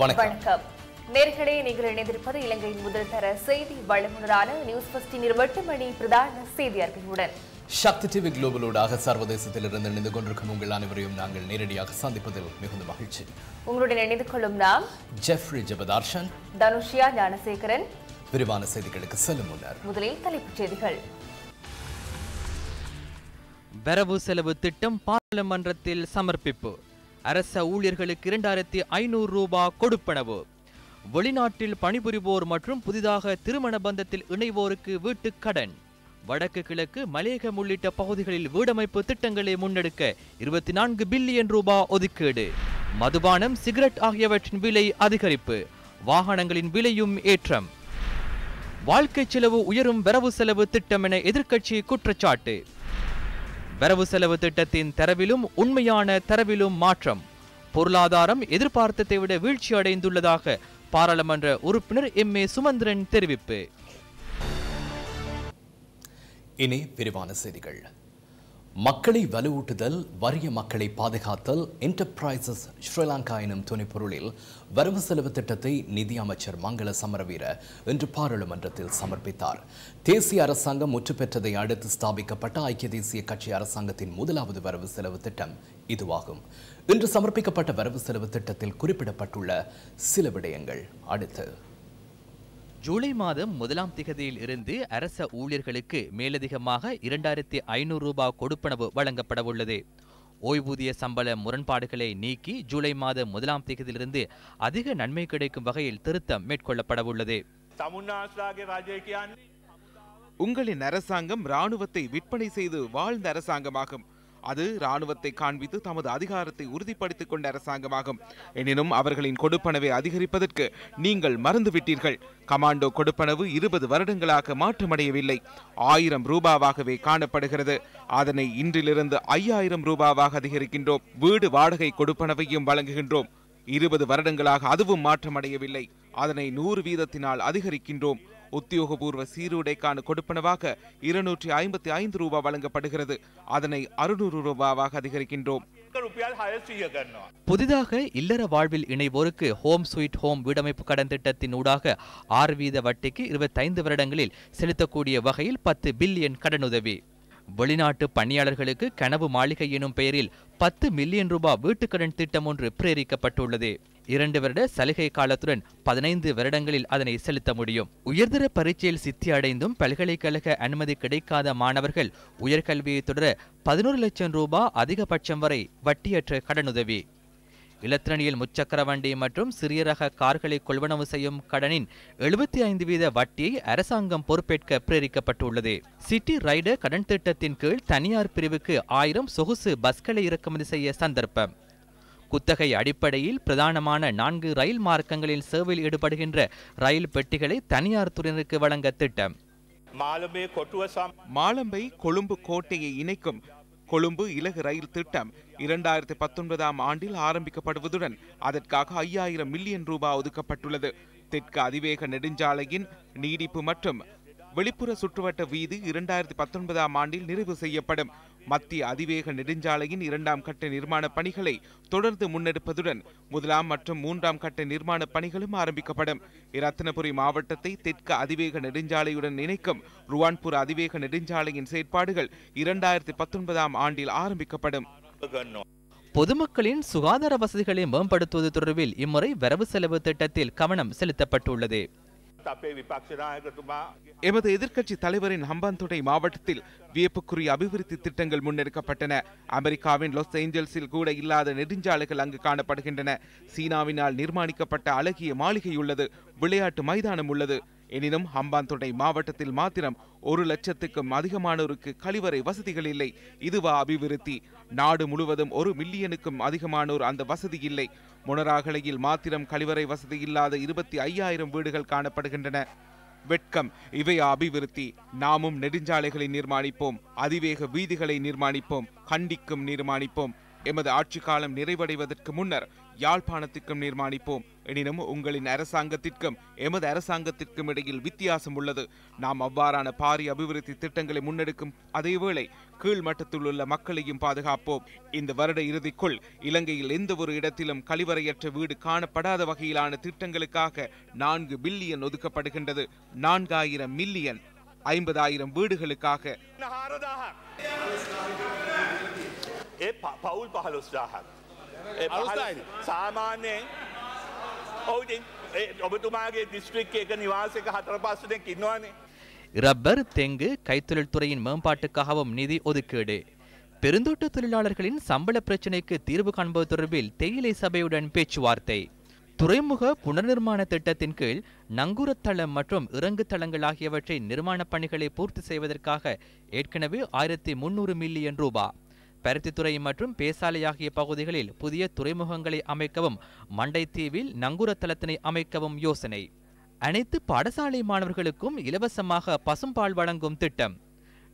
வணக்கம். வணக்கம். நேர்களே நீங்கள் இணைந்திருப்பது இலங்கையின் முதல் தர செய்தி வழங்குனரான நியூஸ் பஸ்டின் மணி பிரதான செய்தி அறிக்கையுடன் சக்தி டிவி குளோபலோடாக சர்வதேசத்திலிருந்து இணைந்து கொண்டிருக்கும் உங்கள் அனைவரையும் நாங்கள் நேரடியாக சந்திப்பதில் மிகுந்த மகிழ்ச்சி. உங்களுடன் இணைந்து கொள்ளும் நாம் ஜெஃப்ரி ஜெபதார்ஷன் தனுஷியா ஞானசேகரன். விரிவான செய்திகளுக்கு செல்லும் முன்னர். முதலில் தலைப்புச் செய்திகள். வரவு செலவு திட்டம் பாராளுமன்றத்தில் சமர்ப்பிப்பு. அரச ஊழியர்களுக்கு இரண்டாயிரத்தி ஐநூறு ரூபாய் கொடுப்பனவு. வெளிநாட்டில் பணிபுரிவோர் மற்றும் புதிதாக திருமண பந்தத்தில் இணைவோருக்கு வீட்டுக் கடன். வடக்கு கிழக்கு மலையகம் உள்ளிட்ட பகுதிகளில் வீடமைப்பு திட்டங்களை முன்னெடுக்க இருபத்தி நான்கு பில்லியன் ரூபாய் ஒதுக்கீடு. மதுபானம் சிகரெட் ஆகியவற்றின் விலை அதிகரிப்பு. வாகனங்களின் விலையும் ஏற்றம். வாழ்க்கை செலவு உயரும் வரவு செலவு திட்டம் என எதிர்க்கட்சி குற்றச்சாட்டு. வரவு செலவு திட்டத்தின் தரவிலும் உண்மையான தரவிலும் மாற்றம். பொருளாதாரம் எதிர்பார்த்ததை விட வீழ்ச்சி அடைந்துள்ளதாக பாராளுமன்ற உறுப்பினர் எம். ஏ. சுமந்திரன் தெரிவிப்பு. இனி விரிவான செய்திகள். மக்களை வலுவூட்டுதல் வறிய மக்களை பாதுகாத்தல் என்டர்பிரைசஸ் ஸ்ரீலங்கா எனும் துணைப்பொருளில் வரவு செலவு திட்டத்தை நிதி அமைச்சர் மங்கள சமரவீர இன்று பாராளுமன்றத்தில் சமர்ப்பித்தார். தேசிய அரசாங்கம் முற்று பெற்றதை அடுத்து ஸ்தாபிக்கப்பட்ட ஐக்கிய தேசிய கட்சி அரசாங்கத்தின் முதலாவது வரவு செலவு திட்டம் இதுவாகும். இன்று சமர்ப்பிக்கப்பட்ட வரவு செலவு திட்டத்தில் குறிப்பிடப்பட்டுள்ள சில விடயங்கள் அடுத்து. ஜூலை மாதம் முதலாம் திகதியில் இருந்து அரச ஊழியர்களுக்கு மேலதிகமாக இரண்டாயிரத்தி ஐநூறு ரூபாய் கொடுப்பனவு வழங்கப்படவுள்ளது. ஓய்வூதிய சம்பள முரண்பாடுகளை நீக்கி ஜூலை மாத முதலாம் திகதியிலிருந்து அதிக நன்மை கிடைக்கும் வகையில் திருத்தம் மேற்கொள்ளப்படவுள்ளது. உங்களின் அரசாங்கம் ராணுவத்தை விற்பனை செய்து வாழ்ந்த அரசாங்கமாகும். அது ராணுவத்தை காண்பித்து தமது அதிகாரத்தை உறுதிப்படுத்திக் கொண்ட அரசாங்கமாகும். எனினும் அவர்களின் கொடுப்பனவை அதிகரிப்பதற்கு நீங்கள் மறந்துவிட்டீர்கள். கமாண்டோ கொடுப்பனவு இருபது வருடங்களாக மாற்றமடையவில்லை. ஆயிரம் ரூபாவாகவே காணப்படுகிறது. அதனை இன்றிலிருந்து ஐயாயிரம் ரூபாவாக அதிகரிக்கின்றோம். வீடு வாடகை கொடுப்பனவையும் வழங்குகின்றோம். இருபது வருடங்களாக அதுவும் மாற்றமடையவில்லை. அதனை நூறு வீதத்தினால் அதிகரிக்கின்றோம். உத்தியோகபூர்வ சீருடைக்கான கொடுப்பனவாக இருநூற்றி ஐம்பத்தி ஐந்து ரூபாய் வழங்கப்படுகிறது. அதனை அறுநூறு ரூபாவாக அதிகரிக்கின்றோம். புதிதாக இல்லற வாழ்வில் இணைவோருக்கு ஹோம் ஸ்வீட் ஹோம் வீடமைப்பு கடன் திட்டத்தின் ஊடாக ஆறு வீத வட்டிக்கு இருபத்தைந்து வருடங்களில் செலுத்தக்கூடிய வகையில் பத்து பில்லியன் கடனுதவி. வெளிநாட்டு பணியாளர்களுக்கு கனவு மாளிகை எனும் பெயரில் பத்து மில்லியன் ரூபாய் வீட்டுக்கடன் திட்டம் ஒன்று பிரேரிக்கப்பட்டுள்ளது. இரண்டு வருட சலுகை காலத்துடன் பதினைந்து வருடங்களில் அதனை செலுத்த முடியும். உயர்தர பரீட்சையில் சித்தி அடைந்தும் பல்கலைக்கழக அனுமதி கிடைக்காத மாணவர்கள் உயர்கல்வியை தொடர பதினோரு லட்சம் ரூபாய் அதிகபட்சம் வரை வட்டியற்ற கடனுதவி. இலத்திரணியில் முச்சக்கர வண்டி மற்றும் சிறிய ரக கார்களை கொள்வனவு செய்யும் கடனின் எழுபத்தி ஐந்து வீத வட்டியை அரசாங்கம் பொறுப்பேற்க பிரேரிக்கப்பட்டுள்ளது. சிட்டி ரைடர் கடன் திட்டத்தின் கீழ் தனியார் பிரிவுக்கு ஆயிரம் சொகுசு பஸ்களை இறக்குமதி செய்ய சந்தர்ப்பம். குத்தகை அடிப்படையில் பிரதானமான நான்கு ரயில் மார்க்கங்களில் சேவையில் ஈடுபடுகின்ற ரயில் பெட்டிகளை தனியார் துறையினருக்கு வழங்க திட்டம். மாலம்பை கொழும்பு கோட்டையை இணைக்கும் கொழும்பு இலகு ரயில் திட்டம் இரண்டாயிரத்தி பத்தொன்பதாம் ஆண்டில் ஆரம்பிக்கப்படுவதுடன் அதற்காக ஐயாயிரம் மில்லியன் ரூபாய் ஒதுக்கப்பட்டுள்ளது. தெற்கு அதிவேக நெடுஞ்சாலையின் நீடிப்பு மற்றும் வெளிப்புற சுற்றுவட்ட வீதி இரண்டாயிரத்தி பத்தொன்பதாம் ஆண்டில் நிறைவு செய்யப்படும். மத்திய அதிவேக நெடுஞ்சாலையின் இரண்டாம் கட்ட நிர்மாண பணிகளை தொடர்ந்து முன்னெடுப்பதுடன் முதலாம் மற்றும் மூன்றாம் கட்ட நிர்மாண பணிகளும் ஆரம்பிக்கப்படும். இரத்தினபுரி மாவட்டத்தை தெற்கு அதிவேக நெடுஞ்சாலையுடன் இணைக்கும் ருவான்பூர் அதிவேக நெடுஞ்சாலையின் செயற்பாடுகள் இரண்டாயிரத்தி பத்தொன்பதாம் ஆண்டில் ஆரம்பிக்கப்படும். பொதுமக்களின் சுகாதார வசதிகளை மேம்படுத்துவது தொடர்பில் இம்முறை வரவு செலவு திட்டத்தில் கவனம் செலுத்தப்பட்டுள்ளது. எமது எதிர்க்கட்சி தலைவரின் ஹம்பாந்தோட்டை மாவட்டத்தில் வியப்புக்குரிய அபிவிருத்தி திட்டங்கள் முன்னெடுக்கப்பட்டன. அமெரிக்காவின் லாஸ் ஏஞ்சல்ஸில் கூட இல்லாத நெடுஞ்சாலைகள் அங்கு காணப்படுகின்றன. சீனாவினால் நிர்மாணிக்கப்பட்ட அழகிய மாளிகை உள்ளது விளையாட்டு மைதானம் உள்ளது. எனினும் ஹம்பாந்தோட்டை மாவட்டத்தில் மாத்திரம் ஒரு லட்சத்துக்கும் அதிகமானோருக்கு கழிவறை வசதிகள் இல்லை. இதுவா அபிவிருத்தி? நாடு முழுவதும் ஒரு மில்லியனுக்கும் அதிகமானோர் அந்த வசதி இல்லை. முனராகலையில் மாத்திரம் கழிவறை வசதி இல்லாத இருபத்தி ஐயாயிரம் வீடுகள் காணப்படுகின்றன. வெட்கம் இவையா அபிவிருத்தி. நாமும் நெடுஞ்சாலைகளை நிர்மாணிப்போம். அதிவேக வீதிகளை நிர்மாணிப்போம். கண்டிக்கும் நிர்மாணிப்போம். எமது ஆட்சி காலம் நிறைவடைவதற்கு முன்னர் யாழ்ப்பாணத்துக்கும் நிர்மாணிப்போம். எனினும் உங்களின் அரசாங்கத்திற்கும் எமது அரசாங்கத்திற்கும் இடையில் வித்தியாசம் உள்ளது. நாம் அவ்வாறான பாரிய அபிவிருத்தி திட்டங்களை முன்னெடுக்கும் அதேவேளை கீழ் மட்டத்தில் உள்ள மக்களையும் பாதுகாப்போம். இந்த வருட இறுதிக்குள் இலங்கையில் எந்த ஒரு இடத்திலும் கழிவறையற்ற வீடு காணப்படாத வகையிலான திட்டங்களுக்காக நான்கு பில்லியன் ஒதுக்கப்படுகின்றது. நான்காயிரம் மில்லியன் ஐம்பதாயிரம் வீடுகளுக்காக. பவுல் பகலுஸ்தாக சாமானிய පවුල් පහලොස්දාහක් අලුස්දායි. සාමාන්‍යයෙන් ඔවුතින් ඔබතුමාගේ දිස්ත්‍රික් එක නිවාසක හතර පස්සනෙක් ඉන්නවානේ ரப்பர் தெங்கு கைத்தொழில் துறையின் மேம்பாட்டுக்காகவும் நிதி ஒதுக்கீடு பெருந்தோட்ட தொழிலாளர்களின் சம்பள பிரச்சினைக்கு தீர்வு காண்பது தொடர்பில் தேயிலை சபையுடன் பேச்சுவார்த்தை துறைமுக புனர்நிர்மாண திட்டத்தின் கீழ் நங்கூரத்தளம் மற்றும் இறங்கு தளங்கள் ஆகியவற்றை நிர்மாணப் பணிகளை பூர்த்தி செய்வதற்காக ஏற்கனவே ஆயிரத்தி முன்னூறு மில்லியன் ரூபாய் பருத்தித்துறை மற்றும் பேசாலை ஆகிய பகுதிகளில் புதிய துறைமுகங்களை அமைக்கவும் மண்டைத்தீவில் நங்கூரத்தளத்தினை அமைக்கவும் யோசனை. அனைத்து பாடசாலை மாணவர்களுக்கும் இலவசமாக பசும்பால் வழங்கும் திட்டம்.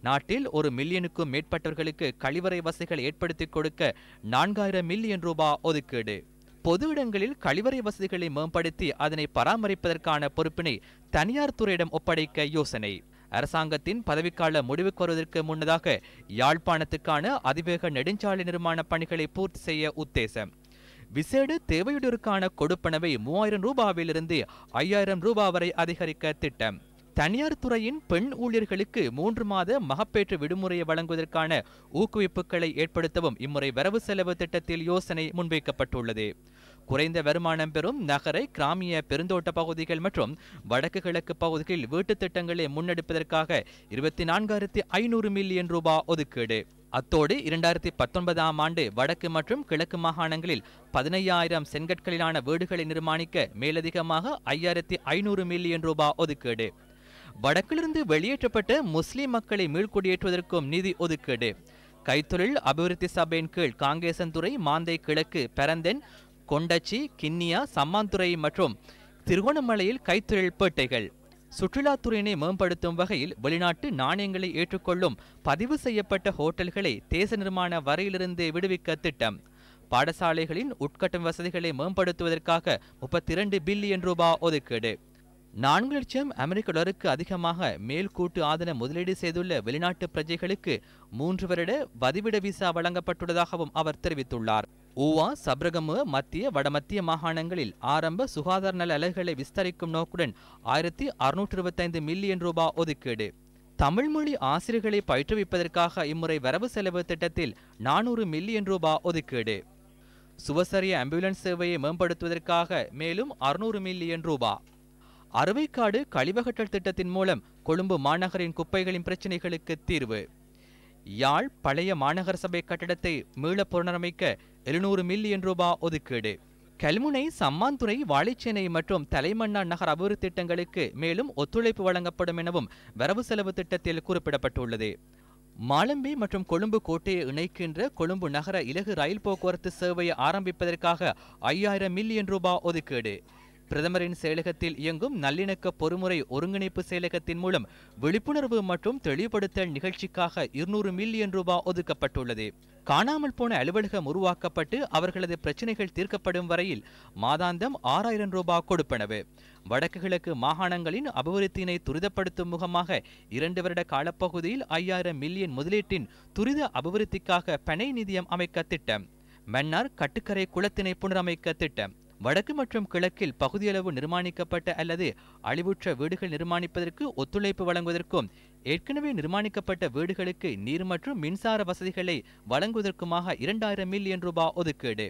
நாட்டில் ஒரு மில்லியனுக்கும் மேற்பட்டவர்களுக்கு கழிவறை வசதிகள் ஏற்படுத்திக் கொடுக்க நான்காயிரம் மில்லியன் ரூபாய் ஒதுக்கீடு. பொது இடங்களில் கழிவறை வசதிகளை மேம்படுத்தி அதனை பராமரிப்பதற்கான பொறுப்பினை தனியார் துறையிடம் ஒப்படைக்க யோசனை. அரசாங்கத்தின் பதவிக்கால முடிவுக்கு வருவதற்கு முன்னதாக யாழ்ப்பாணத்துக்கான அதிவேக நெடுஞ்சாலை நிர்மாண பணிகளை பூர்த்தி செய்ய உத்தேசம். விசேட தேவையுடருக்கான கொடுப்பனவை மூவாயிரம் ரூபாவிலிருந்து ஐயாயிரம் ரூபாய் வரை அதிகரிக்க திட்டம். தனியார் துறையின் பெண் ஊழியர்களுக்கு மூன்று மாத மகப்பேற்று விடுமுறையை வழங்குவதற்கான ஊக்குவிப்புகளை ஏற்படுத்தவும் இம்முறை வரவு செலவு திட்டத்தில் யோசனை முன்வைக்கப்பட்டுள்ளது. குறைந்த வருமானம் பெறும் நகர கிராமிய பெருந்தோட்ட பகுதிகள் மற்றும் வடக்கு கிழக்கு பகுதிகளில் வீட்டுத் திட்டங்களை முன்னெடுப்பதற்காக இருபத்தி நான்காயிரத்தி ஐநூறு மில்லியன் ரூபாய் ஒதுக்கீடு. அத்தோடு இரண்டாயிரத்தி பத்தொன்பதாம் ஆண்டு வடக்கு மற்றும் கிழக்கு மாகாணங்களில் பதினையாயிரம் செங்கற்களிலான வீடுகளை நிர்மாணிக்க மேலதிகமாக ஐயாயிரத்தி ஐநூறு மில்லியன் ரூபாய் ஒதுக்கீடு. வடக்கிலிருந்து வெளியேற்றப்பட்ட முஸ்லிம் மக்களை மீள்குடியேற்றுவதற்கும் நிதி ஒதுக்கீடு. கைத்தொழில் அபிவிருத்தி சபையின் கீழ் காங்கேசன்துறை மாந்தை கிழக்கு பெரந்தென் கொண்டச்சி கிண்ணியா சம்மாந்துறை மற்றும் திருகோணமலையில் கைத்தொழில் பேட்டைகள். சுற்றுலாத்துறையினை மேம்படுத்தும் வகையில் வெளிநாட்டு நாணயங்களை ஏற்றுக்கொள்ளும் பதிவு செய்யப்பட்ட ஹோட்டல்களை தேச நிர்மாண வரையிலிருந்து விடுவிக்க திட்டம். பாடசாலைகளின் உட்கட்டும் வசதிகளை மேம்படுத்துவதற்காக முப்பத்தி இரண்டு பில்லியன் ரூபாய் ஒதுக்கீடு. நான்கு லட்சம் அமெரிக்க டாலருக்கு அதிகமாக மேல்கூட்டு ஆதன முதலீடு செய்துள்ள வெளிநாட்டு பிரஜைகளுக்கு மூன்று வருட வதிவிட விசா வழங்கப்பட்டுள்ளதாகவும் அவர் தெரிவித்துள்ளார். ஊவா சப்ரகமு மத்திய வடமத்திய மாகாணங்களில் ஆரம்ப சுகாதார நல அலகுகளை விஸ்தரிக்கும் நோக்குடன் ஆயிரத்தி அறுநூற்று இருபத்தைந்து மில்லியன் ரூபாய் ஒதுக்கீடு. தமிழ் மொழி ஆசிரியர்களை பயிற்றுவிப்பதற்காக இம்முறை வரவு செலவு திட்டத்தில் நானூறு மில்லியன் ரூபாய் ஒதுக்கீடு. சுவசரிய ஆம்புலன்ஸ் சேவையை மேம்படுத்துவதற்காக மேலும் அறுநூறு மில்லியன் ரூபாய் அறுவைக்காடு கழிவகற்றல் திட்டத்தின் மூலம் கொழும்பு மாநகரின் குப்பைகளின் பிரச்சினைகளுக்கு தீர்வு. யாழ் பழைய மாநகர சபை கட்டடத்தை மீள புனரமைக்க எழுநூறு மில்லியன் ரூபாய் ஒதுக்கீடு. கல்முனை சம்மாந்துறை வாழைச்சேனை மற்றும் தலைமன்னா நகர் அபிவிருத்தி திட்டங்களுக்கு மேலும் ஒத்துழைப்பு வழங்கப்படும் எனவும் வரவு செலவு திட்டத்தில் குறிப்பிடப்பட்டுள்ளது. மாலம்பி மற்றும் கொழும்பு கோட்டையை இணைக்கின்ற கொழும்பு நகர இலகு ரயில் போக்குவரத்து சேவையை ஆரம்பிப்பதற்காக ஐயாயிரம் மில்லியன் ரூபாய் ஒதுக்கீடு. பிரதமரின் செயலகத்தில் இயங்கும் நல்லிணக்க பொறுமுறை ஒருங்கிணைப்பு செயலகத்தின் மூலம் விழிப்புணர்வு மற்றும் தெளிவுபடுத்தல் நிகழ்ச்சிக்காக இருநூறு மில்லியன் ரூபாய் ஒதுக்கப்பட்டுள்ளது. காணாமல் போன அலுவலகம் உருவாக்கப்பட்டு அவர்களது பிரச்சினைகள் தீர்க்கப்படும் வரையில் மாதாந்தம் ஆறாயிரம் ரூபாய் கொடுப்பனவு. வடக்கு கிழக்கு மாகாணங்களின் அபிவிருத்தியினை துரிதப்படுத்தும் முகமாக இரண்டு வருட காலப்பகுதியில் ஐயாயிரம் மில்லியன் முதலீட்டின் துரித அபிவிருத்திக்காக பனை நிதியம் அமைக்க திட்டம். மன்னார் கட்டுக்கரை குளத்தினை புனரமைக்க திட்டம். வடக்கு மற்றும் கிழக்கில் பகுதியளவு நிர்மாணிக்கப்பட்ட அல்லது அழிவுற்ற வீடுகள் நிர்மாணிப்பதற்கு ஒத்துழைப்பு வழங்குவதற்கும் ஏற்கனவே நிர்மாணிக்கப்பட்ட வீடுகளுக்கு நீர் மற்றும் மின்சார வசதிகளை வழங்குவதற்குமாக இரண்டாயிரம் மில்லியன் ரூபாய் ஒதுக்கீடு.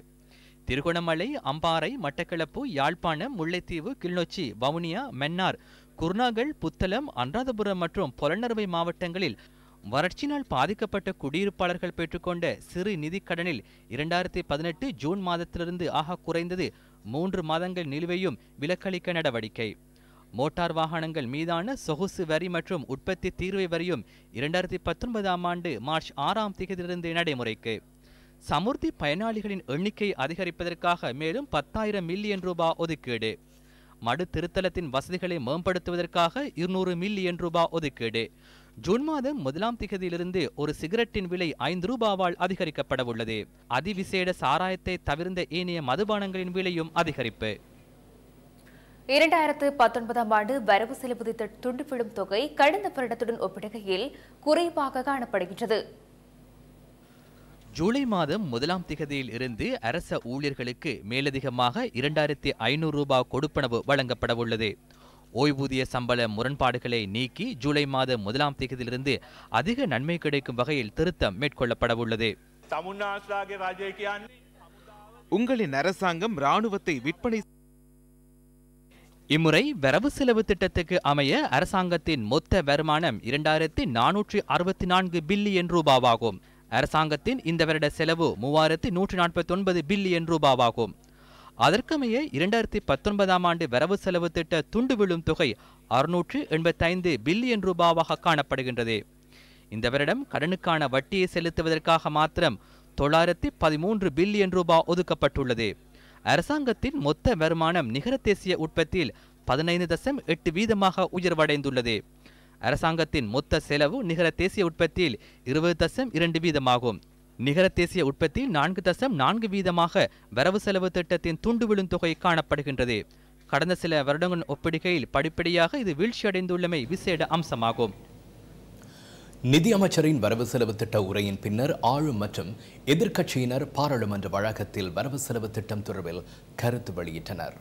திருகோணமலை அம்பாறை மட்டக்களப்பு யாழ்ப்பாணம் முல்லைத்தீவு கிளிநொச்சி வவுனியா மன்னார் குர்நாகல் புத்தளம் அனுராதபுரம் மற்றும் பொலனறுவை மாவட்டங்களில் வறட்சியினால் பாதிக்கப்பட்ட குடியிருப்பாளர்கள் பெற்றுக்கொண்ட சிறு நிதி கடனில் இரண்டாயிரத்தி பதினெட்டு ஜூன் மாதத்திலிருந்து ஆக குறைந்தது மூன்று மாதங்கள் நிலுவையும் விலக்களிக்க நடவடிக்கை. மோட்டார் வாகனங்கள் மீதான சொகுசு வரி மற்றும் உற்பத்தி தீர்வை வரியும் இரண்டாயிரத்தி பத்தொன்பதாம் ஆண்டு மார்ச் ஆறாம் தேதியிலிருந்து நடைமுறைக்கு. சமுர்த்தி பயனாளிகளின் எண்ணிக்கை அதிகரிப்பதற்காக மேலும் பத்தாயிரம் மில்லியன் ரூபாய் ஒதுக்கீடு. மடு திருத்தலத்தின் வசதிகளை மேம்படுத்துவதற்காக இருநூறு மில்லியன் ரூபாய் ஒதுக்கீடு. ஜூன் மாதம் முதலாம் திகதியிலிருந்து ஒரு சிகரெட்டின் விலை ஐந்து ரூபாவால் அதிகரிக்கப்பட உள்ளது அதிவிசேட சாராயத்தை தவிர்ந்த ஏனைய மதுபானங்களின் விலையும் அதிகரிப்பு. இரண்டாயிரத்து பத்தொன்பதாம் ஆண்டு வரவு செலவு திட்ட துண்டுவிடும் தொகை கடந்த வருடத்துடன் ஒப்பிடுகையில் குறைவாக காணப்படுகின்றது. ஜூலை மாதம் முதலாம் திகதியில் இருந்து அரச ஊழியர்களுக்கு மேலதிகமாக இரண்டாயிரத்தி ஐநூறு ரூபாய் கொடுப்பனவு வழங்கப்படவுள்ளது. ஓய்வூதிய சம்பள முரண்பாடுகளை நீக்கி ஜூலை மாத முதலாம் தேதியிலிருந்து அதிக நன்மை கிடைக்கும் வகையில் திருத்தம் மேற்கொள்ளப்படவுள்ளது. உங்களின் அரசாங்கம் ராணுவத்தை விற்பனை இம்முறை வரவு செலவு திட்டத்துக்கு அமைய அரசாங்கத்தின் மொத்த வருமானம் இரண்டாயிரத்தி நானூற்றி அறுபத்தி நான்கு பில்லியன் ரூபாவாகும். அரசாங்கத்தின் இந்த வருட செலவு மூவாயிரத்தி நூற்றி நாற்பத்தி ஒன்பது பில்லியன் ரூபாவாகும். அதற்கமைய இரண்டாயிரத்தி பத்தொன்பதாம் ஆண்டு வரவு செலவு திட்ட துண்டு விழும் தொகை அறுநூற்று எண்பத்தைந்து பில்லியன் ரூபாவாக காணப்படுகின்றது. இந்த வருடம் கடனுக்கான வட்டியை செலுத்துவதற்காக மாத்திரம் தொள்ளாயிரத்தி பதிமூன்று பில்லியன் ரூபாய் ஒதுக்கப்பட்டுள்ளது. அரசாங்கத்தின் மொத்த வருமானம் நிகர தேசிய உற்பத்தியில் பதினைந்து தசம் எட்டு வீதமாக உயர்வடைந்துள்ளது. அரசாங்கத்தின் மொத்த செலவு நிகர தேசிய உற்பத்தியில் இருபது தசம் இரண்டு வீதமாகும். நிகர தேசிய உற்பத்தியில் நான்கு தசம் நான்கு வீதமாக வரவு செலவு திட்டத்தின் துண்டு விழும் தொகை காணப்படுகின்றது. கடந்த சில வருடங்களுடன் ஒப்பிடுகையில் படிப்படியாக இது வீழ்ச்சியடைந்துள்ளமை விசேட அம்சமாகும். நிதி அமைச்சரின் வரவு செலவு திட்ட உரையின் பின்னர் ஆளும் மற்றும் எதிர்க்கட்சியினர் பாராளுமன்ற வளாகத்தில் வரவு செலவு திட்டம் தொடர்பில் கருத்து வெளியிட்டனர்.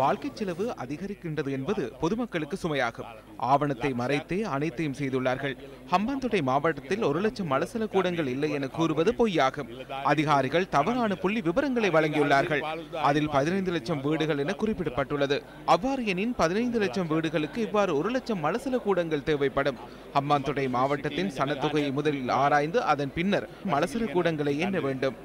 வாழ்க்கை செலவு அதிகரிக்கின்றது என்பது பொதுமக்களுக்கு சுமையாகும். ஆவணத்தை மறைத்தே அனைத்தையும் செய்துள்ளார்கள். ஹம்பாந்தோட்டை மாவட்டத்தில் ஒரு லட்சம் மலசல கூடங்கள் இல்லை என கூறுவது பொய்யாகும். அதிகாரிகள் தவறான புள்ளி விவரங்களை வழங்கியுள்ளார்கள். அதில் பதினைந்து லட்சம் வீடுகள் என குறிப்பிடப்பட்டுள்ளது. அவ்வாறு எனின் பதினைந்து லட்சம் வீடுகளுக்கு இவ்வாறு ஒரு லட்சம் மலசல கூடங்கள் தேவைப்படும். ஹம்பாந்தோட்டை மாவட்டத்தின் சனத்தொகையை முதலில் ஆராய்ந்து அதன் பின்னர் மலசல கூடங்களை எண்ண வேண்டும்.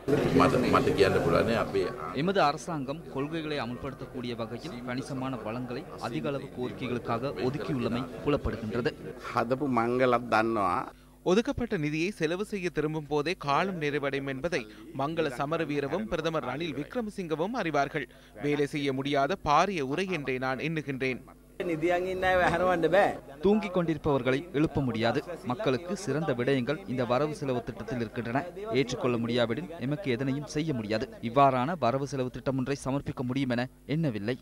எமது அரசாங்கம் கொள்கைகளை அமுல்படுத்தக்கூடிய வகை நிதியில் கணிசமான வளங்களை அதிக அளவு கோரிக்கைகளுக்காக ஒதுக்கியுள்ளமை புலப்படுகின்றது. அதப்பு மங்களம் தன்னோ ஒதுக்கப்பட்ட நிதியை செலவு செய்ய திரும்பும் போதே காலம் நிறைவடையும் என்பதை மங்கள சமரவீரவும் பிரதமர் ரணில் விக்ரமசிங்கவும் அறிவார்கள். வேலை செய்ய முடியாத பாரிய உரை என்றே நான் எண்ணுகின்றேன். நிதியாங்க தூங்கிக் கொண்டிருப்பவர்களை எழுப்ப முடியாது. மக்களுக்கு சிறந்த விடயங்கள் இந்த வரவு செலவு திட்டத்தில் இருக்கின்றன. ஏற்றுக்கொள்ள முடியாவிடில் எமக்கு எதனையும் செய்ய முடியாது. இவ்வாறான வரவு செலவு திட்டம் ஒன்றை சமர்ப்பிக்க முடியும் என எண்ணவில்லை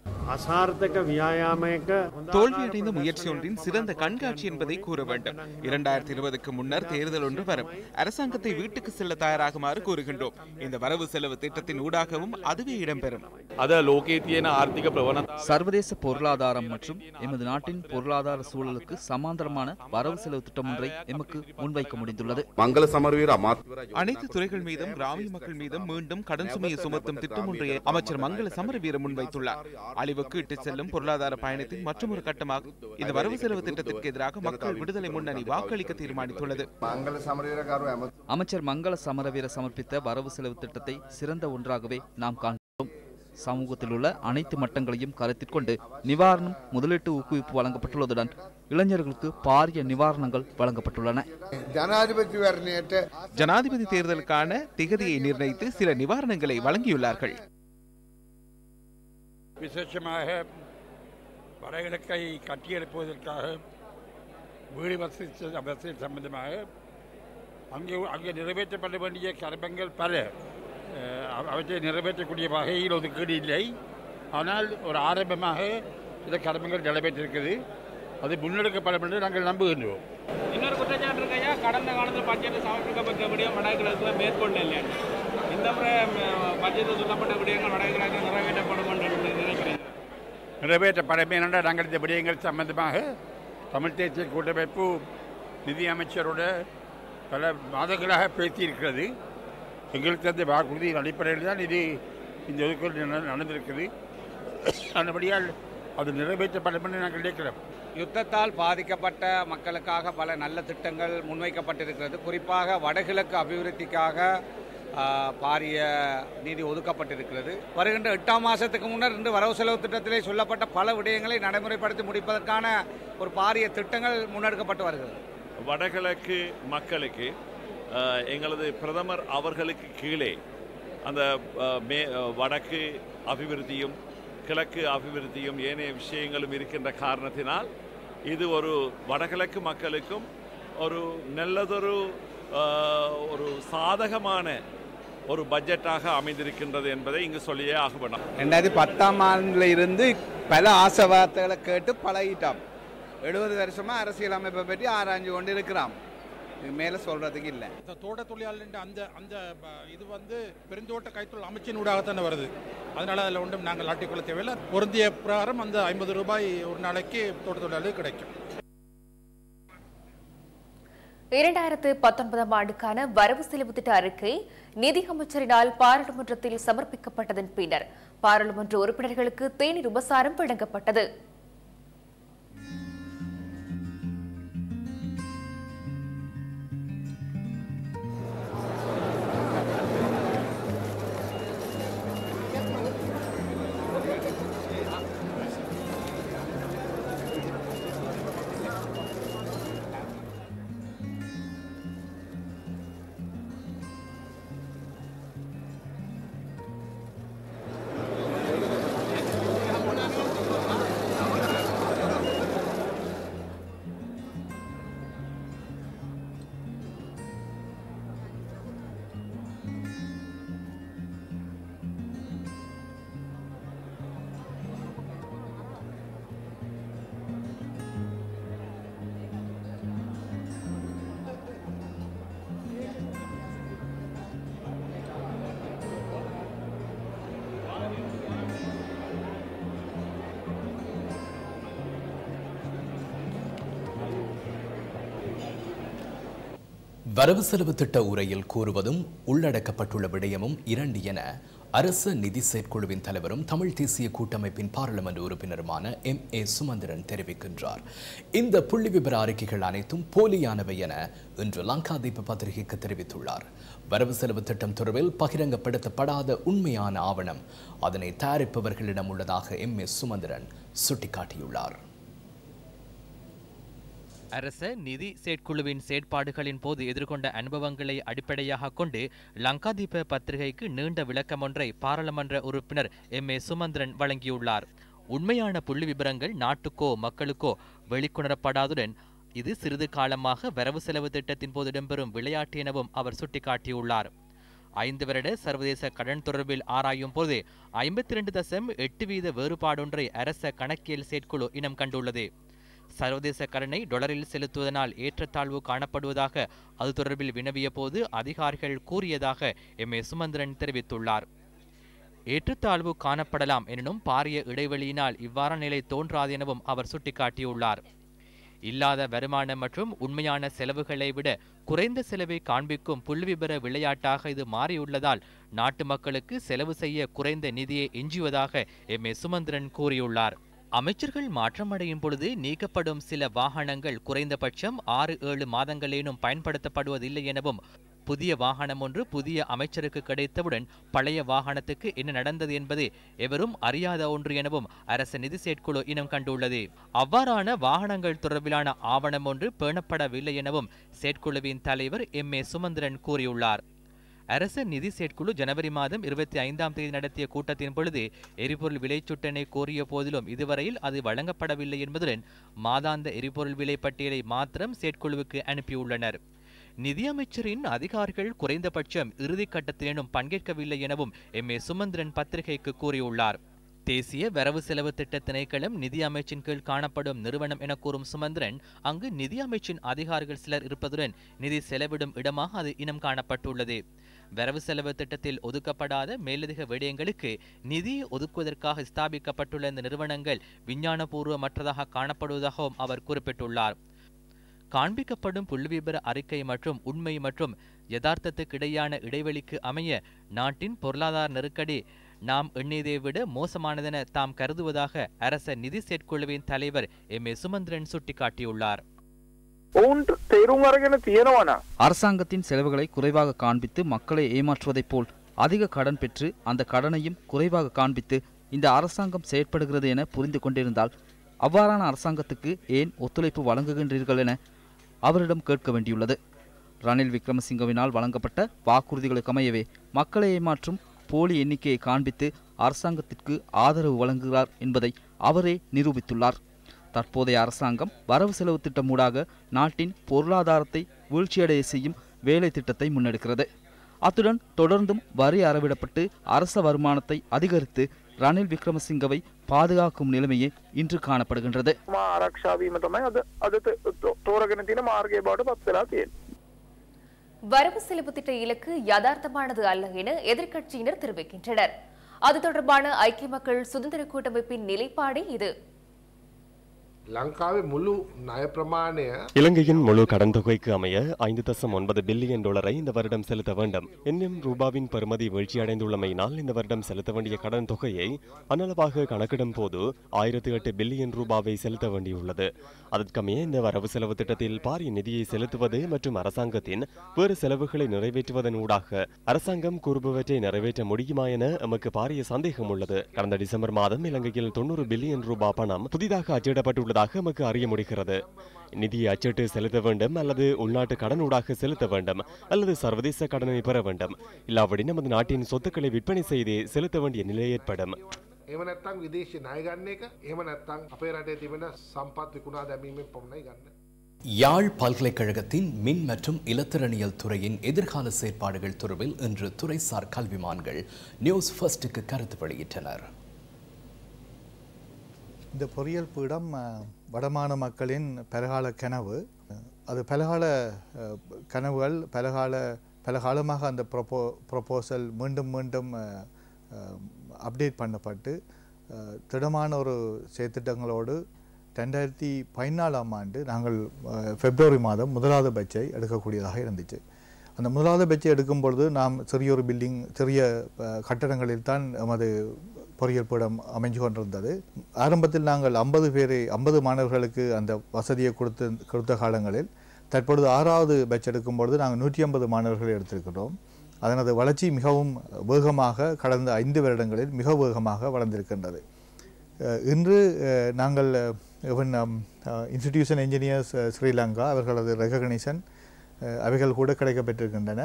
தோல்வியடைந்த முயற்சி ஒன்றின் சிறந்த கண்காட்சி என்பதை கூற வேண்டும். இரண்டாயிரத்தி இருபதுக்கு முன்னர் தேர்தல் ஒன்று வரும். அரசாங்கத்தை வீட்டுக்கு செல்ல தயாராகுமாறு கூறுகின்றோம். இந்த வரவு செலவு திட்டத்தின் ஊடாகவும் அதுவே இடம்பெறும். சர்வதேச பொருளாதாரம் மற்றும் எமது நாட்டின் பொருளாதார சூழலுக்கு திட்டத்திற்கு சமாந்தரமான வரவு செலவு திட்டம் ஒன்றை எமக்கு முன்வைக்க முடிந்துள்ளது. மங்கள சமர்வீர அனைத்து துறைகள் மீதும் கிராமிய மக்கள் மீதும் மீண்டும் கடன் சுமையை சுமத்தும் திட்டம் ஒன்றை அமைச்சர் மங்கள சமரவீர முன்வைத்துள்ளார். அழிவுக்கு இட்டு செல்லும் பொருளாதார பயணத்தின் மற்றொரு கட்டமாக இந்த வரவு செலவு திட்டத்திற்கு எதிராக மக்கள் விடுதலை முன்னணி வாக்களிக்க தீர்மானித்துள்ளது. அமைச்சர் மங்கள சமரவீர சமர்ப்பித்த வரவு செலவு திட்டத்தை சிறந்த ஒன்றாகவே நாம் காண்கிறோம். சமூகத்தில் உள்ள அனைத்து மட்டங்களையும் கருத்தில் கொண்டு நிவாரணம் முதலீட்டு ஊக்குவிப்பு வழங்கப்பட்டுள்ளதுடன் இளைஞர்களுக்கு பாரிய நிவாரணங்கள் வழங்கப்பட்டுள்ளன. ஜனாதிபதி தேர்தலுக்கான திகதியை நிர்ணயித்து சில நிவாரணங்களை வழங்கியுள்ளார்கள். விசேஷமாக வடகிழக்கை கட்டியெழுப்புவதற்காக வீடு வசதி வசதி சம்பந்தமாக அங்கே அங்கே நிறைவேற்றப்பட வேண்டிய கர்மங்கள் பல அவற்றை நிறைவேற்றக்கூடிய வகையில் ஒதுக்கீடு இல்லை ஆனால் ஒரு ஆரம்பமாக சில கர்மங்கள் நிறைவேற்றிருக்கிறது. அது முன்னெடுக்கப்படும் என்று நாங்கள் நம்புகின்றோம். இன்னொரு குற்றச்சாட்டு இருக்கையா கடந்த காலத்தில் பட்ஜெட்டில் சமர்ப்பிக்கப்பட்ட விடயம் வடகிழக்கில் மேற்கொள்ள இல்லை இந்த முறை பட்ஜெட்டில் சொல்லப்பட்ட விடயங்கள் வடகிழக்கில் நிறைவேற்றப்படும் என்று நினைக்கிறேன் நிறைவேற்றப்படமே என்றால் நாங்கள் இந்த விடயங்கள் சம்பந்தமாக தமிழ் தேசிய கூட்டமைப்பு நிதி அமைச்சரோட பல மாதங்களாக பேசியிருக்கிறது. எங்களுக்கு தந்த வாக்குறுதியின் அடிப்படையில் தான் இது இந்த ஒதுக்கீடு நட- நடந்திருக்குது. அதன்படியால் அது நிறைவேற்றப்படும் என்று நாங்கள் நினைக்கிறோம். யுத்தத்தால் பாதிக்கப்பட்ட மக்களுக்காக பல நல்ல திட்டங்கள் முன்வைக்கப்பட்டிருக்கிறது. குறிப்பாக வடகிழக்கு அபிவிருத்திக்காக பாரிய நிதி ஒதுக்கப்பட்டிருக்கிறது. வருகின்ற எட்டாம் மாதத்துக்கு முன்னர் இன்று வரவு செலவு திட்டத்திலே சொல்லப்பட்ட பல விடயங்களை நடைமுறைப்படுத்தி முடிப்பதற்கான ஒரு பாரிய திட்டங்கள் முன்னெடுக்கப்பட்டு வருகிறது. வடகிழக்கு மக்களுக்கு எங்களது பிரதமர் அவர்களுக்கு கீழே அந்த மே வடக்கு அபிவிருத்தியும் கிழக்கு அபிவிருத்தியும் ஏனைய விஷயங்களும் இருக்கின்ற காரணத்தினால் இது ஒரு வடகிழக்கு மக்களுக்கும் ஒரு நல்லதொரு ஒரு சாதகமான ஒரு பட்ஜெட்டாக அமைந்திருக்கின்றது என்பதை இங்கு சொல்லியே ஆகப்படும் ரெண்டாயிரத்தி பத்தாம் ஆண்டுல இருந்து பல ஆசை வார்த்தைகளை கேட்டு பழகிட்டோம். எழுபது வருஷமா அரசியல் அமைப்பை பற்றி ஆராய்ஞ்சு கொண்டு இது மேலே சொல்றதுக்கு இல்லை. இந்த தோட்ட தொழிலாளர் அந்த அந்த இது வந்து பெருந்தோட்ட கைத்தொழில் அமைச்சினூடாகத்தானே வருது. அதனால அதில் ஒன்றும் நாங்கள் ஆட்டிக்கொள்ள தேவையில்லை. பொருந்திய பிரகாரம் அந்த ஐம்பது ரூபாய் ஒரு நாளைக்கு தோட்ட தொழிலாளருக்கு கிடைக்கும். இரண்டாயிரத்து பத்தொன்பதாம் ஆண்டுக்கான வரவு செலவு திட்ட அறிக்கை நிதி அமைச்சரினால் பாராளுமன்றத்தில் சமர்ப்பிக்கப்பட்டதன் பின்னர் பாராளுமன்ற உறுப்பினர்களுக்கு தேநீர் உபசாரம் வழங்கப்பட்டது. வரவு செலவு திட்ட உரையில் கூறுவதும் உள்ளடக்கப்பட்டுள்ள விடயமும் இரண்டு என அரசு நிதி செயற்குழுவின் தலைவரும் தமிழ் தேசிய கூட்டமைப்பின் பாராளுமன்ற உறுப்பினருமான எம். ஏ. சுமந்திரன் தெரிவிக்கின்றார். இந்த புள்ளி விபர அறிக்கைகள் அனைத்தும் போலியானவை என இன்று லங்காதீப பத்திரிகைக்கு தெரிவித்துள்ளார். வரவு செலவு திட்டம் தொடர்பில் பகிரங்கப்படுத்தப்படாத உண்மையான ஆவணம் அதனை தயாரிப்பவர்களிடம் உள்ளதாக எம். ஏ. சுமந்திரன் சுட்டிக்காட்டியுள்ளார். அரச நிதி செயற்குழுவின் செயற்பாடுகளின் போது எதிர்கொண்ட அனுபவங்களை அடிப்படையாக கொண்டு லங்காதீப பத்திரிகைக்கு நீண்ட விளக்கம் ஒன்றை பாராளுமன்ற உறுப்பினர் எம். ஏ. சுமந்திரன் வழங்கியுள்ளார். உண்மையான புள்ளி விபரங்கள் நாட்டுக்கோ மக்களுக்கோ வெளிக்கொணரப்படாதுடன் இது சிறிது காலமாக வரவு செலவு திட்டத்தின் போது இடம்பெறும் விளையாட்டு எனவும் அவர் சுட்டிக்காட்டியுள்ளார். ஐந்து வருட சர்வதேச கடன் தொடர்பில் ஆராயும் போது ஐம்பத்தி இரண்டு தசம் எட்டு வீத வேறுபாடொன்றை அரச கணக்கியல் செயற்குழு இனம் கண்டுள்ளது. சர்வதேச கடனை டொலரில் செலுத்துவதனால் ஏற்றத்தாழ்வு காணப்படுவதாக அது தொடர்பில் வினவிய போது அதிகாரிகள் கூறியதாக எம். ஏ. சுமந்திரன் தெரிவித்துள்ளார். ஏற்றத்தாழ்வு காணப்படலாம் எனினும் பாரிய இடைவெளியினால் இவ்வாறான நிலை தோன்றாது எனவும் அவர் சுட்டிக்காட்டியுள்ளார். இல்லாத வருமானம் மற்றும் உண்மையான செலவுகளை விட குறைந்த செலவை காண்பிக்கும் புள்ளிவிபர விளையாட்டாக இது மாறியுள்ளதால் நாட்டு மக்களுக்கு செலவு செய்ய குறைந்த நிதியை எஞ்சுவதாக எம். ஏ. சுமந்திரன் கூறியுள்ளார். அமைச்சர்கள் மாற்றமடையும் பொழுது நீக்கப்படும் சில வாகனங்கள் குறைந்தபட்சம் ஆறு ஏழு மாதங்களேனும் பயன்படுத்தப்படுவதில்லை எனவும் புதிய வாகனம் ஒன்று புதிய அமைச்சருக்கு கிடைத்தவுடன் பழைய வாகனத்துக்கு என்ன நடந்தது என்பது எவரும் அறியாத ஒன்று எனவும் அரசு நிதி செயற்குழு இனம் கண்டுள்ளது. அவ்வாறான வாகனங்கள் தொடர்பிலான ஆவணம் ஒன்று பேணப்படவில்லை எனவும் செயற்குழுவின் தலைவர் எம் ஏ சுமந்திரன் கூறியுள்ளார். அரசு நிதி செயற்குழு ஜனவரி மாதம் இருபத்தி ஐந்தாம் தேதி நடத்திய கூட்டத்தின் பொழுது எரிபொருள் விலைச்சுட்டனை கோரிய போதிலும் இதுவரையில் அது வழங்கப்படவில்லை என்பதுடன் மாதாந்த எரிபொருள் விலை பட்டியலை மாத்திரம் செயற்குழுவுக்கு அனுப்பியுள்ளனர். நிதியமைச்சரின் அதிகாரிகள் குறைந்தபட்சம் இறுதி கட்டத்திலும் பங்கேற்கவில்லை எனவும் எம். ஏ. சுமந்திரன் பத்திரிகைக்கு கூறியுள்ளார். தேசிய வரவு செலவு திட்ட திணைக்களம் நிதி அமைச்சின் கீழ் காணப்படும் நிறுவனம் என கூறும் சுமந்திரன் அங்கு நிதி அமைச்சின் அதிகாரிகள் சிலர் இருப்பதுடன் நிதி செலவிடும் இடமாக அது இனம் காணப்பட்டுள்ளது. வரவு செலவு திட்டத்தில் ஒதுக்கப்படாத மேலதிக விடயங்களுக்கு நிதி ஒதுக்குவதற்காக ஸ்தாபிக்கப்பட்டுள்ள இந்த நிறுவனங்கள் விஞ்ஞானபூர்வமற்றதாக காணப்படுவதாகவும் அவர் குறிப்பிட்டுள்ளார். காண்பிக்கப்படும் புள்ளிவிபர அறிக்கை மற்றும் உண்மை மற்றும் யதார்த்தத்துக்கு இடையான இடைவெளிக்கு அமைய நாட்டின் பொருளாதார நெருக்கடி நாம் எண்ணியதை விட மோசமானதென தாம் கருதுவதாக அரச நிதி செயற்குழுவின் தலைவர் எம். ஏ. சுமந்திரன் சுட்டிக்காட்டியுள்ளார். ඔවුන්ට තේරුම් අරගෙන තියෙනවන அரசாங்கத்தின் செலவுகளை குறைவாக காண்பித்து மக்களை ஏமாற்றுவதைப் போல் அதிக கடன் பெற்று அந்த கடனையும் குறைவாக காண்பித்து இந்த அரசாங்கம் செயற்படுகிறது என புரிந்து கொண்டிருந்தால் அவ்வாறான அரசாங்கத்துக்கு ஏன் ஒத்துழைப்பு வழங்குகின்றீர்கள் என அவரிடம் கேட்க வேண்டியுள்ளது ரணில் விக்ரமசிங்கவினால் வழங்கப்பட்ட வாக்குறுதிகளுக்கு அமையவே மக்களை ஏமாற்றும் போலி எண்ணிக்கையை காண்பித்து அரசாங்கத்திற்கு ஆதரவு வழங்குகிறார் என்பதை அவரே நிரூபித்துள்ளார் தற்போதைய அரசாங்கம் வரவு செலவு திட்டமூடாக நாட்டின் பொருளாதாரத்தை வீழ்ச்சியடைய செய்யும் வேலை திட்டத்தை முன்னெடுக்கிறது. அத்துடன் தொடர்ந்தும் வரி அறவிடப்பட்டு அரச வருமானத்தை அதிகரித்து ரணில் விக்ரமசிங்கவை பாதுகாக்கும் நிலைமையே இன்று காணப்படுகின்றது. வரவு செலவு திட்ட இலக்கு யதார்த்தமானது அல்ல என எதிர்க்கட்சியினர் தெரிவிக்கின்றனர். அது தொடர்பான ஐக்கிய மக்கள் சுதந்திர கூட்டமைப்பின் நிலைப்பாடே இது. இலங்கையின் முழு கடன் தொகைக்கு அமைய ஐந்து தசம் ஒன்பது பில்லியன் டாலரை இந்த வருடம் செலுத்த வேண்டும். இன்னும் ரூபாவின் பெறுமதி வீழ்ச்சியடைந்துள்ளமையினால் இந்த வருடம் செலுத்த வேண்டிய கடன் தொகையை அனளவாக கணக்கிடும் போது ஆயிரத்தி எட்டு பில்லியன் ரூபாவை செலுத்த வேண்டியுள்ளது. அதற்கமைய இந்த வரவு செலவு திட்டத்தில் பாரிய நிதியை செலுத்துவது மற்றும் அரசாங்கத்தின் வேறு செலவுகளை நிறைவேற்றுவதன் ஊடாக அரசாங்கம் கூறுபவற்றை நிறைவேற்ற முடியுமா என எமக்கு பாரிய சந்தேகம் உள்ளது. கடந்த டிசம்பர் மாதம் இலங்கையில் தொண்ணூறு பில்லியன் ரூபாய் பணம் புதிதாக அச்சிடப்பட்டுள்ள அச்சிடப்பட்டுள்ளதாக எமக்கு அறிய முடிகிறது நிதியை அச்சிட்டு செலுத்த வேண்டும் அல்லது உள்நாட்டு கடனூடாக செலுத்த வேண்டும் அல்லது சர்வதேச கடனை பெற வேண்டும் இல்லாவிடின் நமது நாட்டின் சொத்துக்களை விற்பனை செய்து செலுத்த வேண்டிய நிலை ஏற்படும் එහෙම නැත්තම් විදේශ ණය ගන්න එක එහෙම නැත්තම් අපේ රටේ තිබෙන සම්පත් විකුණා දැමීමෙන් පමණයි ගන්න. யாழ் பல்கலைக்கழகத்தின் மின் மற்றும் இலத்திரனியல் துறையின் எதிர்கால செயற்பாடுகள் தொடர்பில் இன்று துறைசார் கல்விமான்கள் நியூஸ் ஃபர்ஸ்டுக்கு கருத்து வெளியிட்டனர் இந்த பொறியியல் பீடம் வடமான மக்களின் பலகால கனவு. அது பலகால கனவுகள் பலகால பலகாலமாக அந்த ப்ரொபோ ப்ரொப்போசல் மீண்டும் மீண்டும் அப்டேட் பண்ணப்பட்டு திடமான ஒரு செயற்திட்டங்களோடு ரெண்டாயிரத்தி பதினாலாம் ஆண்டு நாங்கள் பிப்ரவரி மாதம் முதலாவது பட்சை எடுக்கக்கூடியதாக இருந்துச்சு. அந்த முதலாவது பட்சை எடுக்கும் பொழுது நாம் சிறிய ஒரு பில்டிங் சிறிய கட்டடங்களில் தான் எமது பொறியியல் பீடம் அமைஞ்சு கொண்டிருந்தது. ஆரம்பத்தில் நாங்கள் ஐம்பது பேரை ஐம்பது மாணவர்களுக்கு அந்த வசதியை கொடுத்து கொடுத்த காலங்களில் தற்பொழுது ஆறாவது பேட்ச் எடுக்கும் பொழுது நாங்கள் நூற்றி ஐம்பது மாணவர்களை எடுத்திருக்கிறோம். அதனது வளர்ச்சி மிகவும் வேகமாக கடந்த ஐந்து வருடங்களில் மிக வேகமாக வளர்ந்திருக்கின்றது. இன்று நாங்கள் இவன் இன்ஸ்டிடியூஷன் என்ஜினியர்ஸ் ஸ்ரீலங்கா அவர்களது ரெகக்னிஷன் அவைகள் கூட கிடைக்கப்பெற்றிருக்கின்றன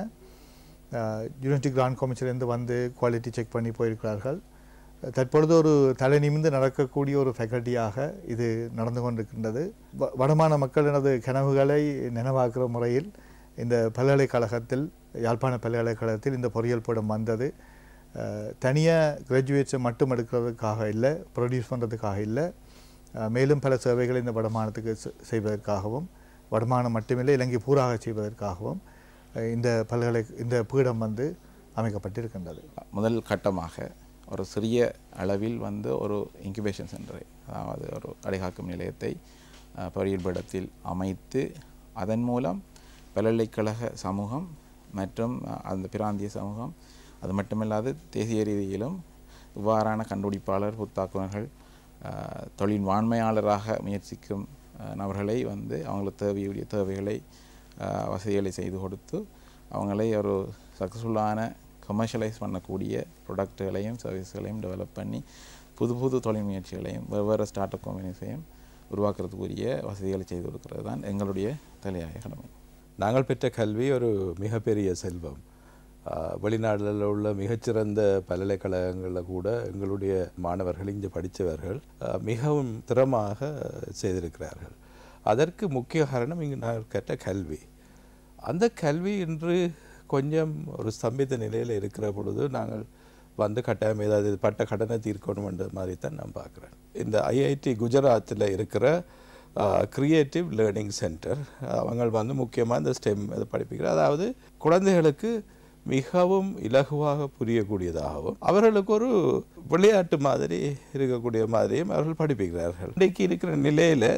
யூனிவர்சிட்டி கிராண்ட் கமிஷன்லேருந்து வந்து குவாலிட்டி செக் பண்ணி போயிருக்கிறார்கள். தற்பொழுது ஒரு தலை நிமிந்து நடக்கக்கூடிய ஒரு ஃபேக்கல்ட்டியாக இது நடந்து கொண்டிருக்கின்றது. வ- வடமாநில மக்களினது கனவுகளை நினைவாக்குற முறையில் இந்த பல்கலைக்கழகத்தில் யாழ்ப்பாண பல்கலைக்கழகத்தில் இந்த பொறியியல் படம் வந்தது. தனியாக கிராஜுவேட்ஸை மட்டும் எடுக்கிறதுக்காக இல்லை ப்ரொடியூஸ் பண்ணுறதுக்காக இல்லை. மேலும் பல சேவைகளை இந்த வடமானத்துக்கு செய்வதற்காகவும் வடமானம் மட்டுமில்லை இலங்கை பூராக செய்வதற்காகவும் இந்த பல்கலை இந்த பீடம் வந்து அமைக்கப்பட்டிருக்கின்றது. முதல் கட்டமாக ஒரு சிறிய அளவில் வந்து ஒரு இன்குபேஷன் சென்டரை அதாவது ஒரு அடைகாக்கும் நிலையத்தை பொறியியல்படத்தில் அமைத்து அதன் மூலம் பல்கலைக்கழக சமூகம் மற்றும் அந்த பிராந்திய சமூகம் அது மட்டுமல்லாது தேசிய ரீதியிலும் இவ்வாறான கண்டுபிடிப்பாளர் புத்தாக்குனர்கள் தொழில் வாண்மையாளராக முயற்சிக்கும் நபர்களை வந்து அவங்களுக்கு தேவையுடைய தேவைகளை வசதிகளை செய்து கொடுத்து அவங்களை ஒரு சக்ஸஸ்ஃபுல்லான கமர்ஷியலைஸ் பண்ணக்கூடிய ப்ராடக்ட்டுகளையும் சர்வீஸ்களையும் டெவலப் பண்ணி புது புது தொழில் முயற்சிகளையும் வெவ்வேறு ஸ்டார்ட் அப் கம்பெனிஸையும் உருவாக்குறதுக்குரிய வசதிகளை செய்து கொடுக்கிறது தான் எங்களுடைய தலையாய கடமை. நாங்கள் பெற்ற கல்வி ஒரு மிகப்பெரிய செல்வம். வெளிநாடுகளில் உள்ள மிகச்சிறந்த பல்கலைக்கழகங்களில் கூட எங்களுடைய மாணவர்கள் இங்கே படித்தவர்கள் மிகவும் திறமாக செய்திருக்கிறார்கள். அதற்கு முக்கிய காரணம் இங்கு நாங்கள் கற்ற கல்வி. அந்த கல்வி இன்று கொஞ்சம் ஒரு ஸ்தம்பித்த நிலையில் இருக்கிற பொழுது நாங்கள் வந்து கட்டாயம் ஏதாவது பட்ட கடனை தீர்க்கணுன்ற மாதிரி தான் நான் பார்க்குறேன். இந்த ஐஐடி குஜராத்தில் இருக்கிற க்ரியேட்டிவ் லேர்னிங் சென்டர் அவங்க வந்து முக்கியமாக இந்த ஸ்டெம் இதை படிப்பிக்கிற அதாவது குழந்தைகளுக்கு மிகவும் இலகுவாக புரியக்கூடியதாகவும் அவர்களுக்கு ஒரு விளையாட்டு மாதிரி இருக்கக்கூடிய மாதிரியும் அவர்கள் படிப்பிக்கிறார்கள். இன்றைக்கு இருக்கிற நிலையில்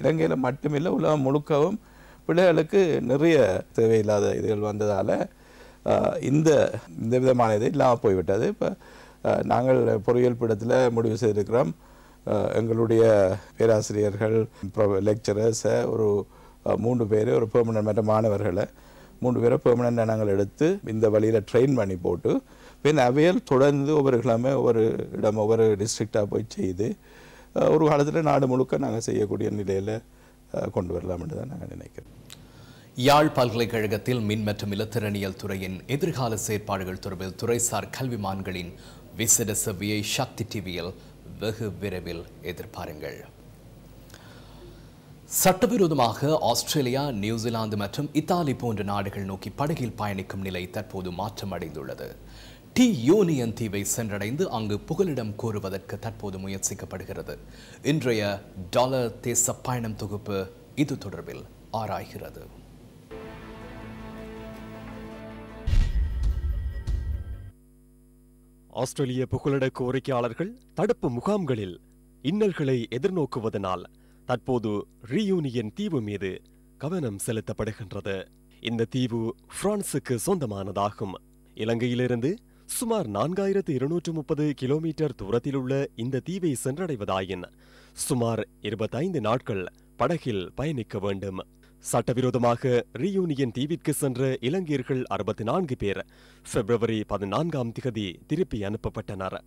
இலங்கையில் மட்டுமில்லை உலகம் முழுக்கவும் பிள்ளைகளுக்கு நிறைய தேவையில்லாத இதுகள் வந்ததால் இந்த இந்த விதமான இது இல்லாமல் போய்விட்டது. இப்போ நாங்கள் பொறியியல் பீடத்தில் முடிவு செய்திருக்கிறோம். எங்களுடைய பேராசிரியர்கள் லெக்சரர்ஸை ஒரு மூன்று பேர் ஒரு பெர்மனன்ட் மற்ற மாணவர்களை. மூன்று பேரை பெர்மனண்டாக நாங்கள் எடுத்து இந்த வழியில் ட்ரெயின் பண்ணி போட்டு பின் அவையல் தொடர்ந்து ஒவ்வொரு கிழமை ஒவ்வொரு இடம் ஒவ்வொரு டிஸ்ட்ரிக்டாக போய் செய்து ஒரு காலத்தில் நாடு முழுக்க நாங்கள் செய்யக்கூடிய நிலையில் கொண்டு வரலாம் என்று தான் நாங்கள் நினைக்கிறோம். யாழ் பல்கலைக்கழகத்தில் மின் மற்றும் இலத்திரனியல் துறையின் எதிர்கால செயற்பாடுகள் தொடர்பில் துறைசார் கல்விமான்களின் விசேட செவ்வியை சக்தி டிவியில் வெகு விரைவில் எதிர்பாருங்கள். சட்டவிரோதமாக ஆஸ்திரேலியா நியூசிலாந்து மற்றும் இத்தாலி போன்ற நாடுகள் நோக்கி படகில் பயணிக்கும் நிலை தற்போது மாற்றமடைந்துள்ளது. டி யூனியன் தீவை சென்றடைந்து அங்கு புகலிடம் கோருவதற்கு தற்போது முயற்சிக்கப்படுகிறது. இன்றைய டாலர் தேச பயணம் தொகுப்பு இது தொடர்பில் ஆராய்கிறது. ஆஸ்திரேலிய புகலிட கோரிக்கையாளர்கள் தடுப்பு முகாம்களில் இன்னல்களை எதிர்நோக்குவதனால் தற்போது ரீயூனியன் தீவு மீது கவனம் செலுத்தப்படுகின்றது. இந்த தீவு பிரான்சுக்கு சொந்தமானதாகும். இலங்கையிலிருந்து சுமார் நான்காயிரத்து இருநூற்று முப்பது கிலோமீட்டர் தூரத்தில் உள்ள இந்த தீவை சென்றடைவதாயின் சுமார் இருபத்தைந்து நாட்கள் படகில் பயணிக்க வேண்டும். சட்டவிரோதமாக ரீயூனியன் தீவிற்கு சென்ற இலங்கையர்கள் அறுபத்தி நான்கு பேர் பிப்ரவரி பதினான்காம் திகதி திருப்பி அனுப்பப்பட்டனர்.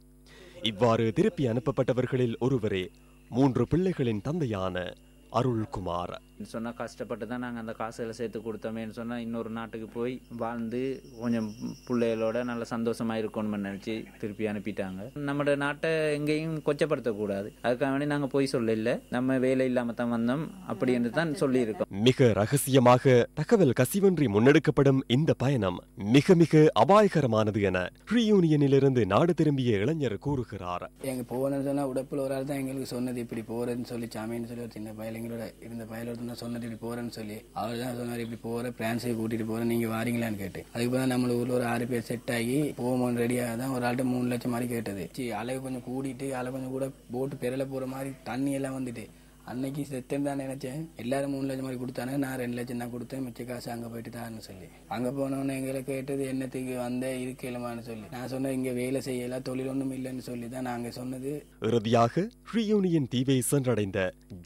இவ்வாறு திருப்பி அனுப்பப்பட்டவர்களில் ஒருவரே மூன்று பிள்ளைகளின் தந்தையான அருள்குமார். சொன்னால் கஷ்டப்பட்டு தான் நாங்கள் அந்த காசுகளை சேர்த்து கொடுத்தோமேன்னு சொன்னால் இன்னொரு நாட்டுக்கு போய் வாழ்ந்து கொஞ்சம் பிள்ளைகளோட நல்ல சந்தோஷமாக இருக்கணும்னு நினச்சி திருப்பி அனுப்பிட்டாங்க. நம்மளோட நாட்டை எங்கேயும் கொச்சப்படுத்தக்கூடாது. அதுக்காக வேண்டி நாங்கள் போய் சொல்லல. நம்ம வேலை இல்லாமல் தான் வந்தோம். அப்படி என்று தான் சொல்லியிருக்கோம். மிக ரகசியமாக தகவல் கசிவின்றி முன்னெடுக்கப்படும் இந்த பயணம் மிக மிக அபாயகரமானது என ரீயூனியனிலிருந்து நாடு திரும்பிய இளைஞர் கூறுகிறார். எங்க போகணும்னு சொன்னா உடப்புல ஒரு ஆள் தான் எங்களுக்கு சொன்னது இப்படி போறேன்னு சொல்லி சாமின்னு சொல்லி ஒரு சின்ன பயலுங்களோட இருந்த பயல ஒருத்தர் சொன்னது இப்படி போறேன்னு சொல்லி அவர் தான் சொன்னார் இப்படி போற பிரான்ஸை கூட்டிட்டு போகிறேன் நீங்க வாரீங்களான்னு கேட்டு. அதுக்கு தான் நம்ம ஊர்ல ஒரு ஆறு பேர் செட் ஆகி போவோம் ரெடியாக தான் ஒரு ஆள்கிட்ட மூணு லட்சம் மாதிரி கேட்டது. சி அலை கொஞ்சம் கூடிட்டு அலை கொஞ்சம் கூட போட்டு பெருல போற மாதிரி தண்ணி எல்லாம் வந்துட்டு அன்னைக்கு செத்தேன்னு தான் நினைச்சேன். எல்லாரும் மூணு லட்சம் மாதிரி கொடுத்தாங்க. நான் ரெண்டு லட்சம் தான் கொடுத்தேன். மிச்ச காசு அங்கே போயிட்டு தான்னு சொல்லி. அங்கே போனவொன்னே எங்களை கேட்டது என்னத்துக்கு வந்த இருக்கலாமான்னு சொல்லி. நான் சொன்னேன் இங்கே வேலை செய்யல தொழில் ஒன்றும் இல்லைன்னு சொல்லி தான் நாங்கள் சொன்னது. இறுதியாக ரீயூனியன் தீவை சென்றடைந்த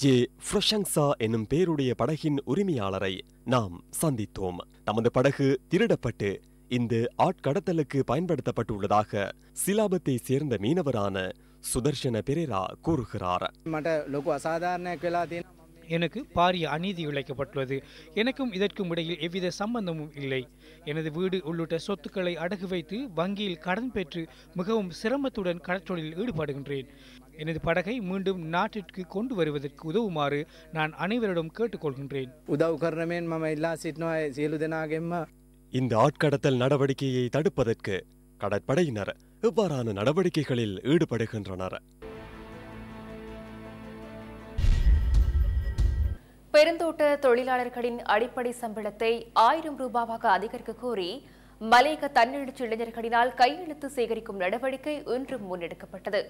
ஜே ஃப்ரஷங்ஸா என்னும் பேருடைய படகின் உரிமையாளரை நாம் சந்தித்தோம். தமது படகு திருடப்பட்டு இந்த ஆட்கடத்தலுக்கு பயன்படுத்தப்பட்டுள்ளதாக சிலாபத்தை சேர்ந்த மீனவரான சுதர்ஷன பெரேரா கூறுகிறார். எனக்கு பாரிய அநீதி இழைக்கப்பட்டுள்ளது. எனக்கும் இதற்கும் இடையில் எவ்வித சம்பந்தமும் இல்லை. எனது வீடு உள்ளிட்ட சொத்துக்களை அடகு வைத்து வங்கியில் கடன் பெற்று மிகவும் சிரமத்துடன் கடற்றொழில் ஈடுபடுகின்றேன். எனது படகை மீண்டும் நாட்டிற்கு கொண்டு வருவதற்கு உதவுமாறு நான் அனைவரிடம் கேட்டுக்கொள்கின்றேன். உதவு கர்ணமேன் மம இல்லா சிட்னோ சீலுதனாகெம்மா இந்த ஆட்கடத்தல் நடவடிக்கையை தடுப்பதற்கு கடற்படையினர் எவ்வாறான நடவடிக்கைகளில் ஈடுபடுகின்றனர். பெருந்தோட்ட தொழிலாளர்களின் அடிப்படை சம்பளத்தை ஆயிரம் ரூபாவாக அதிகரிக்க கோரி மலையக தன்னெழுச்சி இளைஞர்களினால் கையெழுத்து சேகரிக்கும் நடவடிக்கை இன்றும் முன்னெடுக்கப்பட்டது.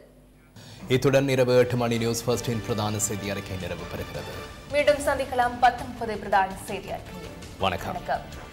இத்துடன் இரவு எட்டு மணி நியூஸ் ஃபர்ஸ்டின் பிரதான செய்தி அறிக்கை நிறைவு பெறுகிறது. மீண்டும் சந்திக்கலாம் பத்தொன்பது பிரதான செய்தி அறிக்கை. வணக்கம். வணக்கம்.